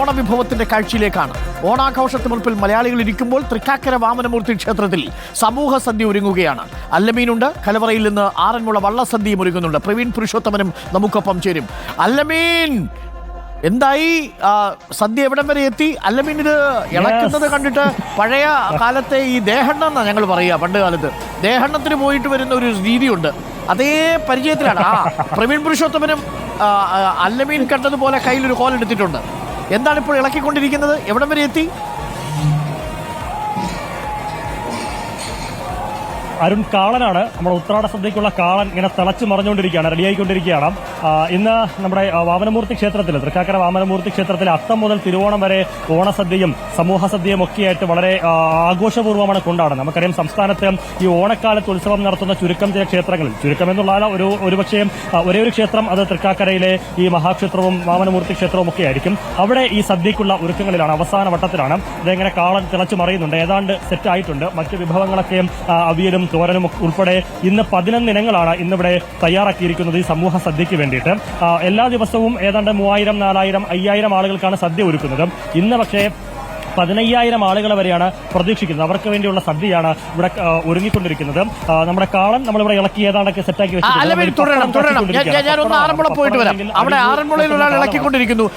ഓണവിഭവത്തിന്റെ കാഴ്ചയിലേക്കാണ്. ഓണാഘോഷത്തിന് മുൻപിൽ മലയാളികൾ ഇരിക്കുമ്പോൾ തൃക്കാക്കര വാമനമൂർത്തി ക്ഷേത്രത്തിൽ സമൂഹ സദ്യ ഒരുങ്ങുകയാണ്. അല്ലമീനുണ്ട് കലവറയിൽ നിന്ന് ആറന്മുള വള്ളസദ്യയും ഒരുങ്ങുന്നുണ്ട് പ്രവീൺ പുരുഷോത്തമനും നമുക്കൊപ്പം ചേരും. അല്ലമീൻ എന്തായി? സദ്യ എവിടം വരെ എത്തി? അല്ലമീൻ ഇത് ഇളക്കുന്നത് കണ്ടിട്ട് പഴയ കാലത്തെ ഈ ദേഹണ്ണം എന്നാ ഞങ്ങൾ പറയുക പണ്ട് കാലത്ത്. ദേഹണ്ണത്തിന് പോയിട്ട് വരുന്ന ഒരു രീതിയുണ്ട്. അതേ പരിചയത്തിലാണ്. ആ പ്രവീൺ പുരുഷോത്തമനും അല്ലമീൻ കണ്ടതുപോലെ കണ്ടതുപോലെ കയ്യിലൊരു കോലെടുത്തിട്ടുണ്ട്. എന്താണ് ഇപ്പോൾ ഇളക്കിക്കൊണ്ടിരിക്കുന്നത്? എവിടം വരെ എത്തി? അരുൺ കാളനാണ്. നമ്മുടെ ഉത്രാട സദ്യക്കുള്ള കാളൻ ഇങ്ങനെ തിളച്ചു മറിഞ്ഞുകൊണ്ടിരിക്കുകയാണ് റെഡിയായിക്കൊണ്ടിരിക്കുകയാണ്. ഇന്ന് നമ്മുടെ വാമനമൂർത്തി ക്ഷേത്രത്തിൽ തൃക്കാക്കര വാമനമൂർത്തി ക്ഷേത്രത്തിൽ അത്തം മുതൽ തിരുവോണം വരെ ഓണസദ്യയും സമൂഹ സദ്യയും ഒക്കെയായിട്ട് വളരെ ആഘോഷപൂർവമാണ് കൊണ്ടാടുന്നത്. നമുക്കറിയാം സംസ്ഥാനത്ത് ഈ ഓണക്കാലത്ത് ഉത്സവം നടത്തുന്ന ചുരുക്കം ചില ക്ഷേത്രങ്ങളിൽ ചുരുക്കം എന്നുള്ള ഒരു ഒരുപക്ഷേ ഒരേ ഒരു ക്ഷേത്രം അത് തൃക്കാക്കരയിലെ ഈ മഹാക്ഷേത്രവും വാമനമൂർത്തി ക്ഷേത്രവും ഒക്കെ ആയിരിക്കും. അവിടെ ഈ സദ്യക്കുള്ള ഒരുക്കങ്ങളിലാണ് അവസാന വട്ടത്തിലാണ്. ഇതെങ്ങനെ കാളൻ തിളച്ചു മറിയുന്നുണ്ട്. ഏതാണ്ട് സെറ്റ് ആയിട്ടുണ്ട്. മറ്റു വിഭവങ്ങളൊക്കെ ആ, അവിയലും തോരനും ഉൾപ്പെടെ ഇന്ന് പതിനൊന്ന് ഇനങ്ങളാണ് ഇന്നിവിടെ തയ്യാറാക്കിയിരിക്കുന്നത് ഈ സമൂഹ സദ്യയ്ക്ക് വേണ്ടിയിട്ട്. എല്ലാ ദിവസവും ഏതാണ്ട് മൂവായിരം നാലായിരം അയ്യായിരം ആളുകൾക്കാണ് സദ്യ ഒരുക്കുന്നത്. ഇന്ന് പക്ഷേ പതിനയ്യായിരം ആളുകളെ വരെയാണ് പ്രതീക്ഷിക്കുന്നത്. അവർക്ക് വേണ്ടിയുള്ള സദ്യയാണ് ഇവിടെ ഒരുങ്ങിക്കൊണ്ടിരിക്കുന്നത്. നമ്മുടെ കാളൻ നമ്മളിവിടെ ഇളക്കി ഏതാണ്ടൊക്കെ സെറ്റാക്കി വെച്ചിട്ടുണ്ട്. ഞാൻ- ആറന്മുള പോയിട്ട് വരാം. അവിടെ ആറന്മുളയിൽ ഒരാൾ ഇളക്കിക്കൊണ്ടിരിക്കുന്നു.